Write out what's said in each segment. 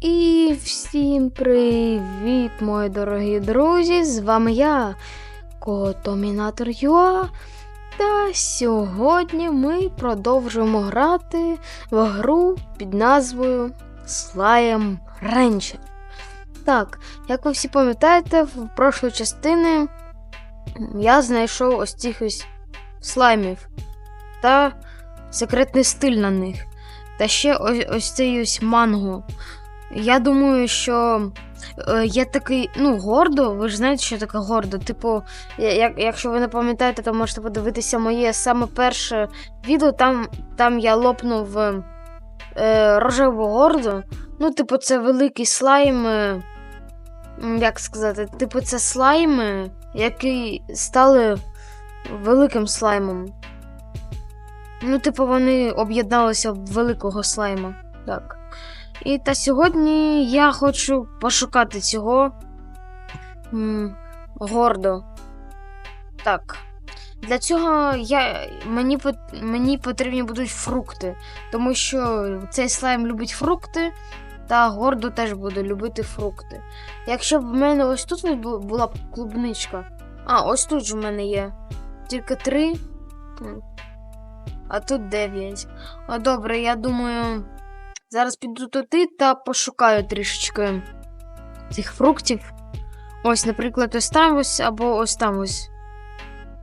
І всім привіт, мої дорогі друзі! З вами я, Котомінатор Юа. Та сьогодні ми продовжуємо грати в гру під назвою Slime Rancher. Так, як ви всі пам'ятаєте, в прошлої частини я знайшов ось цих ось слаймів та секретний стиль на них. Та ще ось, ось цей ось манго. Я думаю, що е, є такий, ну, гордо, ви ж знаєте, що таке гордо. Типу, як, якщо ви не пам'ятаєте, то можете подивитися моє саме перше відео. Там, там я лопнув е, рожеву горду. Ну, типу, це великий слайм. е, як сказати, типу, це слайми, які стали великим слаймом. Ну, типу, вони об'єдналися в великого слайма. Так. І та сьогодні я хочу пошукати цього м, гордо. Так. Для цього я, мені, мені потрібні будуть фрукти, тому що цей слайм любить фрукти, та гордо теж буде любити фрукти. Якщо б в мене ось тут була б клубничка. А, ось тут ж в мене є. Тільки три. А тут дев'ять. Добре, я думаю. Зараз піду туди та пошукаю трішечки цих фруктів. Ось, наприклад, ось там ось або ось там ось.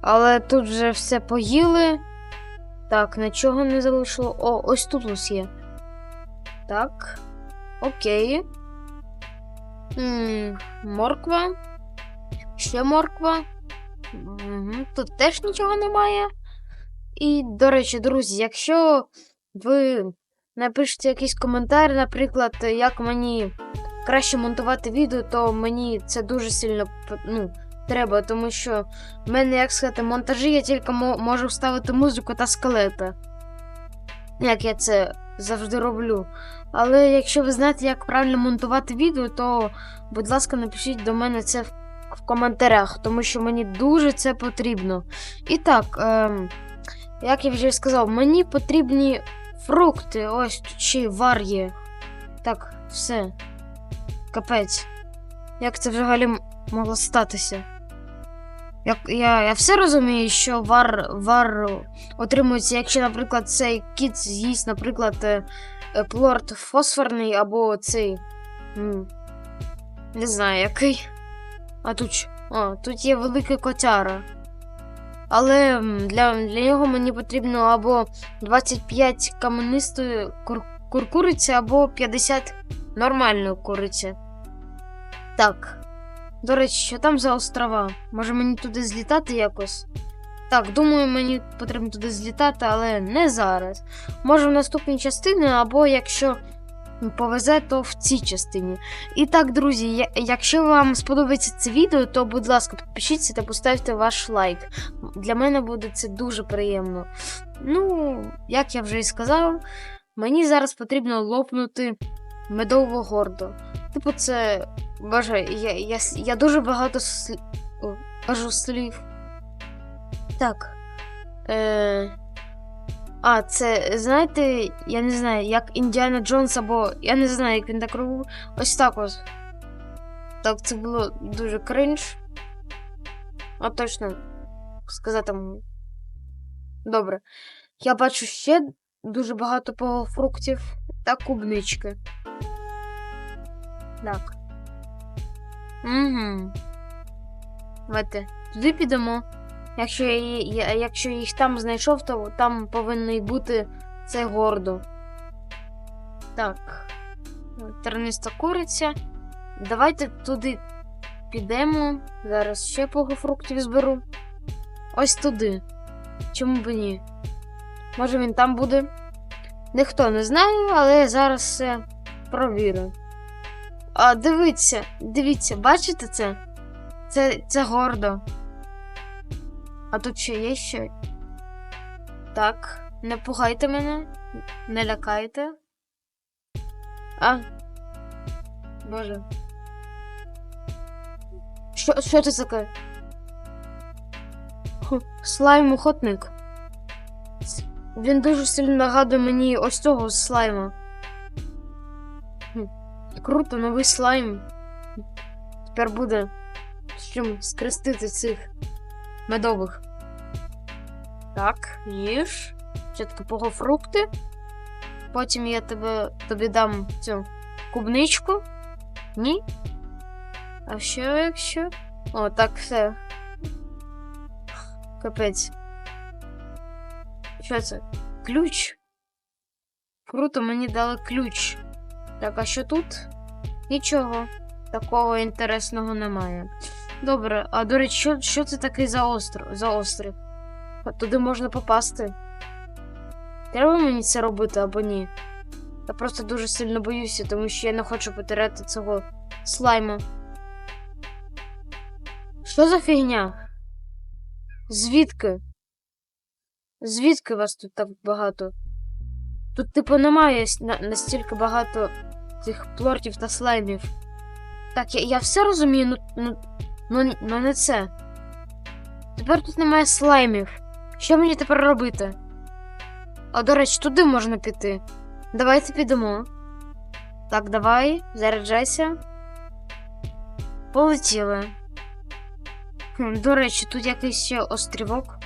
Але тут вже все поїли. Так, нічого не залишило. О, ось тут ось є. Так. Окей. м морква. Ще морква. Угу. Тут теж нічого немає. І, до речі, друзі, якщо ви напишете якийсь коментар, наприклад, як мені краще монтувати відео, то мені це дуже сильно ну, треба, тому що в мене, як сказати, монтажі я тільки можу вставити музику та скелета. Як я це завжди роблю. Але якщо ви знаєте, як правильно монтувати відео, то, будь ласка, напишіть до мене це в, коментарях, тому що мені дуже це потрібно. І так, ем, як я вже сказав, мені потрібні фрукти. Ось тут ще вар є. Так, все. Капець. Як це взагалі могло статися? Як, я, я все розумію, що вар, вар отримується, якщо, наприклад, цей кіт з'їсть, наприклад, е, е, плорт фосфорний або цей. Не знаю, який. А тут. О, тут є великий котяра. Але для, для нього мені потрібно або 25 каменистої кур, куркуриці, або 50 нормальної куриці. Так. До речі, що там за острова? Може мені туди злітати якось? Так, думаю, мені потрібно туди злітати, але не зараз. Може в наступній частині, або якщо повезе, то в цій частині. І так, друзі, якщо вам сподобається це відео, то будь ласка, підпишіться та поставте ваш лайк. Для мене буде це дуже приємно. Ну, як я вже і сказав, мені зараз потрібно лопнути медового гордо. Типу, це. Боже, я, я, я дуже багато слів. кажу слів. Так. Е... А, це, знаєте, я не знаю, як Індіана Джонс або. Я не знаю, як він так робив. Ось так ось. Так, це було дуже кринж. А точно сказати. Добре. Я бачу ще дуже багато фруктів та клубнички. Так. Угу. Давайте туди підемо. Якщо якщо їх там знайшов, то там повинен бути цей гордо. Так. Терниста куриця. Давайте туди підемо. Зараз ще пого фруктів зберу. Ось туди. Чому б ні? Може він там буде? Ніхто не знає, але я зараз все провірю. А, дивіться, дивіться, бачите це? Це, це гордо. А тут ще є ще. Так, не пугайте мене, не лякайте. А. Боже. Що, що це таке? Слайм охотник. Він дуже сильно нагадує мені ось цього слайма. Круто, новий слайм. Тепер буде з чим скрестити цих медових. Так, їж. Спочатку погофрукти. Потім я тебе, тобі дам цю клубничку. Ні? А що якщо? О, так, все. Капець. Що це? Ключ? Круто, мені дали ключ. Так, а що тут? Нічого. Такого інтересного немає. Добре, а до речі, що, що це такий за остров? За острів? Туди можна попасти. Треба мені це робити або ні? Я просто дуже сильно боюся, тому що я не хочу потеряти цього слайма. Що за фігня? Звідки? Звідки вас тут так багато? Тут, типу, немає на- настільки багато цих плортів та слаймів. Так, я, я все розумію, ну, ну, ну, ну не це. Тепер тут немає слаймів. Що мені тепер робити? А до речі, туди можна піти. Давайте підемо. Так, давай, заряджайся. Полетіли. Хм, До речі, тут якийсь острівок.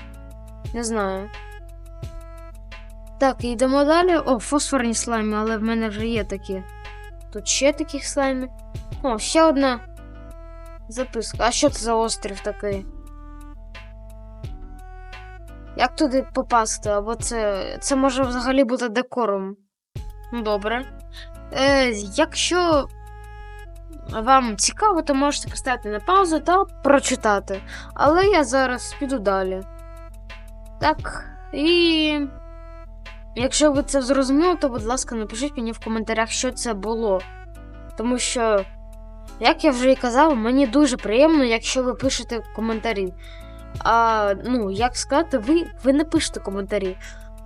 Не знаю. Так, йдемо далі. О, фосфорні слайми, але в мене вже є такі. Тут ще таких слаймів. О, ще одна записка. А що це за острів такий? Як туди попасти? Або це. Це може взагалі бути декором. Ну, добре. Е, якщо вам цікаво, то можете поставити на паузу та прочитати. Але я зараз піду далі. Так, і. Якщо ви це зрозуміли, то, будь ласка, напишіть мені в коментарях, що це було. Тому що, як я вже і казав, мені дуже приємно, якщо ви пишете коментарі. А, ну, як сказати, ви, ви не пишете коментарі.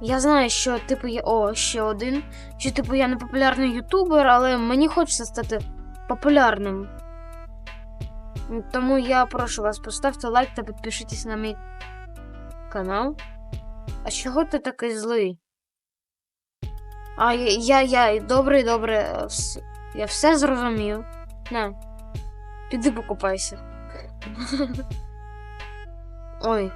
Я знаю, що, типу, я. О, ще один. Що, типу, я не популярний ютубер, але мені хочеться стати популярним. Тому я прошу вас, поставте лайк та підпишіться на мій канал. А чого ти такий злий? А я, я, я добре, добре. Я все зрозумів. На, піди покупайся. Ой.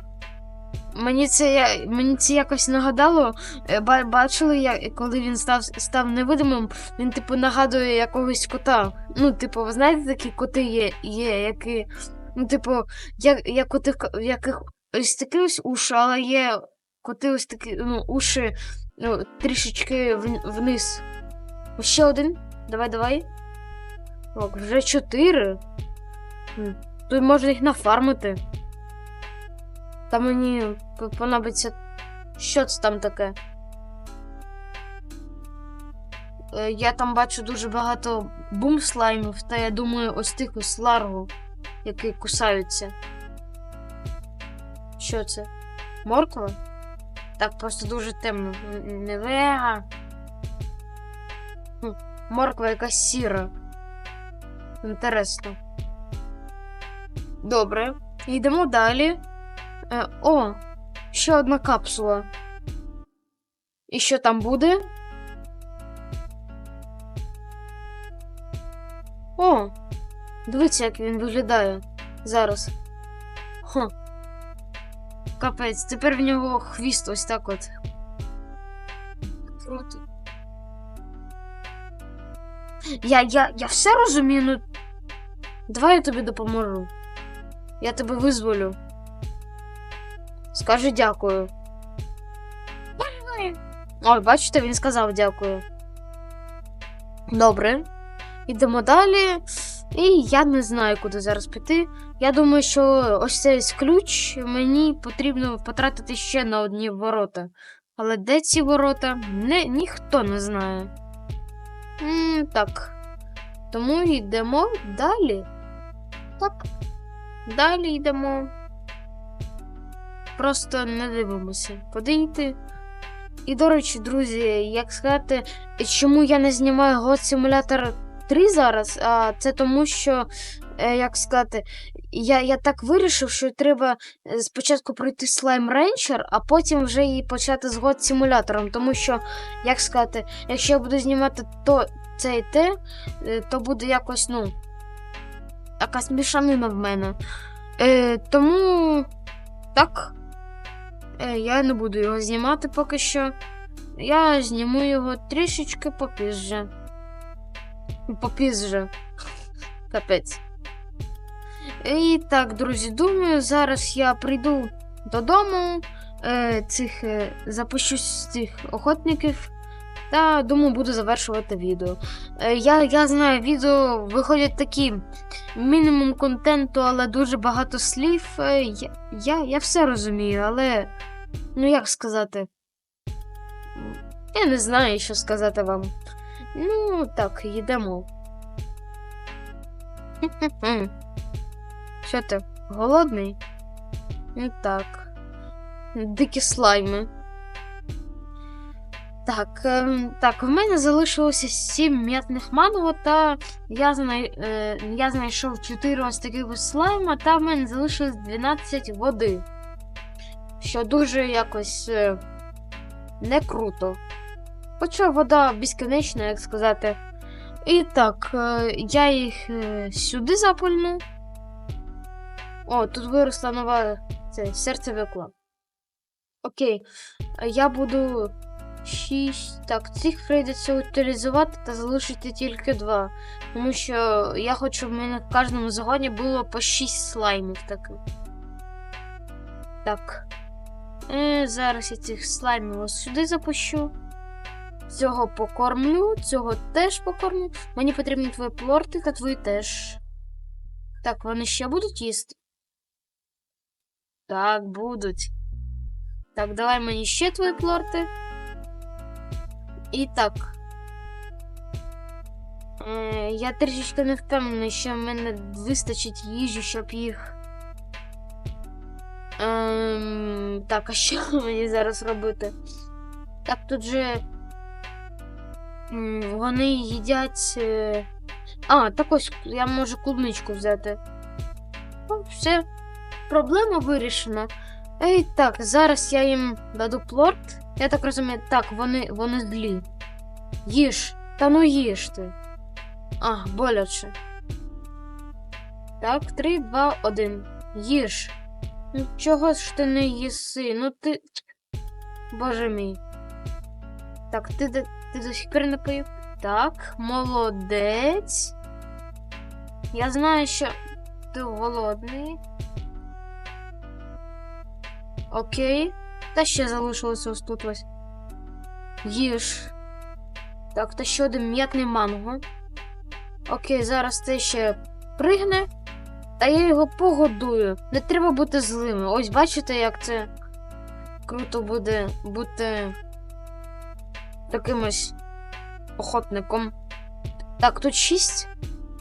Мені це, мені це якось нагадало. е, Бачили, як, коли він став, став невидимим, він, типу, нагадує якогось кота. Ну, типу, ви знаєте, такі коти є, є які. Ну, типу, як, як коти, в яких ось такі ось уші, але є коти ось такі, ну, уші ну, трішечки вниз. Ще один. Давай, давай. Ок, вже чотири. Тут можна їх нафармити. Та мені понадобиться. Що це там таке? Е, Я там бачу дуже багато бум-слаймів, та я думаю, ось тих ось ларгу, які кусаються. Що це? Морква? Так, просто дуже темно. Не. Морква якась сіра. Інтересно. Добре. Йдемо далі. Е, о, ще одна капсула. І що там буде? О! Дивіться, як він виглядає зараз. Хо. Капець, тепер в нього хвіст ось так от. Круто. Я, я, я все розумію, ну. Давай я тобі допоможу. Я тебе визволю. Скажи дякую. Ой, бачите, він сказав дякую. Добре. Ідемо далі. І я не знаю, куди зараз піти. Я думаю, що ось цей ключ мені потрібно потратити ще на одні ворота. Але де ці ворота, не, ніхто не знає. м так. Тому йдемо далі. Так. Далі йдемо. Просто не дивимося. Подивіться. І, до речі, друзі, як сказати, чому я не знімаю God Simulator 3 зараз, а це тому, що, е, як сказати, я, я так вирішив, що треба е, спочатку пройти Slime Rancher, а потім вже і почати з God Simulator. Тому що, як сказати, якщо я буду знімати то це і те, е, то буде якось, ну, якась мішанина в мене. Е, тому так. Е, я не буду його знімати поки що. Я зніму його трішечки попізже. Попізже. Капець. І так, друзі, думаю, зараз я прийду додому, е, цих, е, з цих охотників. Та думаю, буду завершувати відео. Е, я, я знаю, відео виходять такі мінімум контенту, але дуже багато слів. Е, я, я, я все розумію, але. Ну як сказати? Я не знаю, що сказати вам. Ну, так, йдемо. Що ти? Голодний? Ну так. Дикі слайми. Так, ем, так, в мене залишилося 7 м'ятних манго, та я, знай, е, я знайшов 4 ось таких ось слайма, та в мене залишилось 12 води. Що дуже якось е, не круто. Хоча вода безконечна, як сказати. І так, е, я їх е, сюди запульну. О, тут виросла нова це, серце викла. Окей, я буду 6. Так, цих прийдеться утилізувати та залишити тільки 2. Тому що я хочу, щоб в мене в кожному загоні було по 6 слаймів таких. Так. Е, зараз я цих слаймів ось сюди запущу. Цього покормлю, цього теж покормлю. Мені потрібні твої плорти та твої теж. Так, вони ще будуть їсти? Так, будуть. Так, давай мені ще твої плорти. І так. Е, я трішечки не впевнений, що в мене вистачить їжі, щоб їх. Ем, так, а що мені зараз робити? Так, тут же. Вони їдять. е, А, так ось я можу клубничку взяти. Ну, все. Проблема вирішена. Ей, так, зараз я їм даду плорт. Я так розумію, так, вони, вони злі. Їж. Та ну їж ти. А, боляче. Так, 3, 2, 1. Їж. Ну чого ж ти не їси? Ну ти. Боже мій. Так, ти, до- ти до сих пір не поїв? Так, молодець. Я знаю, що ти голодний. Окей. Та ще залишилося ось тут ось. Їж. Так, та ще один м'ятний манго. Окей, зараз це ще пригне. Та я його погодую. Не треба бути злими. Ось бачите, як це круто буде бути таким ось охотником. Так, тут шість.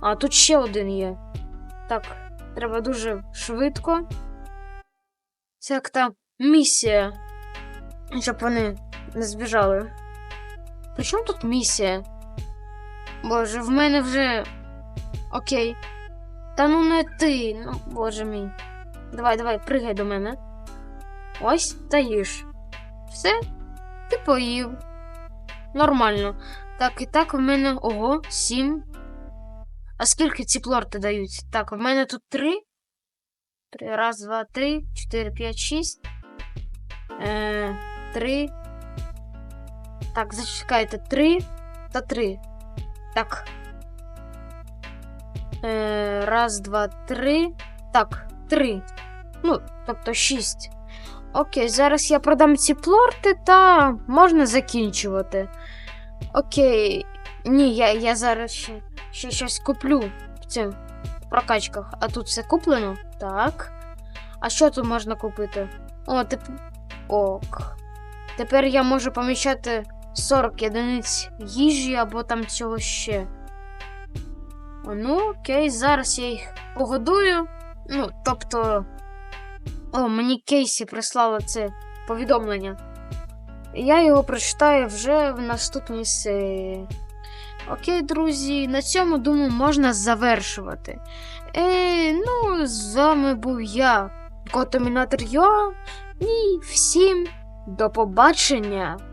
А, тут ще один є. Так, треба дуже швидко. Це як та місія. Щоб вони не збіжали. При чому тут місія? Боже, в мене вже. Окей. Та ну не ти. Ну, боже мій. Давай, давай, пригай до мене. Ось та їж. Все, ти поїв. Нормально. Так, і так, в мене. Ого, сім. А скільки ці плорти дають? Так, в мене тут три. Раз, два, три, чотири, п'ять, шість. Е, три. Так, зачекайте. Три та три. Так. Е, раз, два, три. Так, три. Ну, тобто шість. Окей, зараз я продам ці плорти та можна закінчувати. Окей. Ні, я, я зараз ще, ще щось куплю в цих прокачках. А тут все куплено? Так. А що тут можна купити? О, тип... Ок. Тепер я можу поміщати 40 одиниць їжі або там цього ще. О, ну, окей, зараз я їх погодую. Ну, тобто. О, мені Кейсі прислала це повідомлення. Я його прочитаю вже в наступній серії. Окей, друзі, на цьому, думаю, можна завершувати. Е, ну, з вами був я, Котомінатор Йо, і всім до побачення!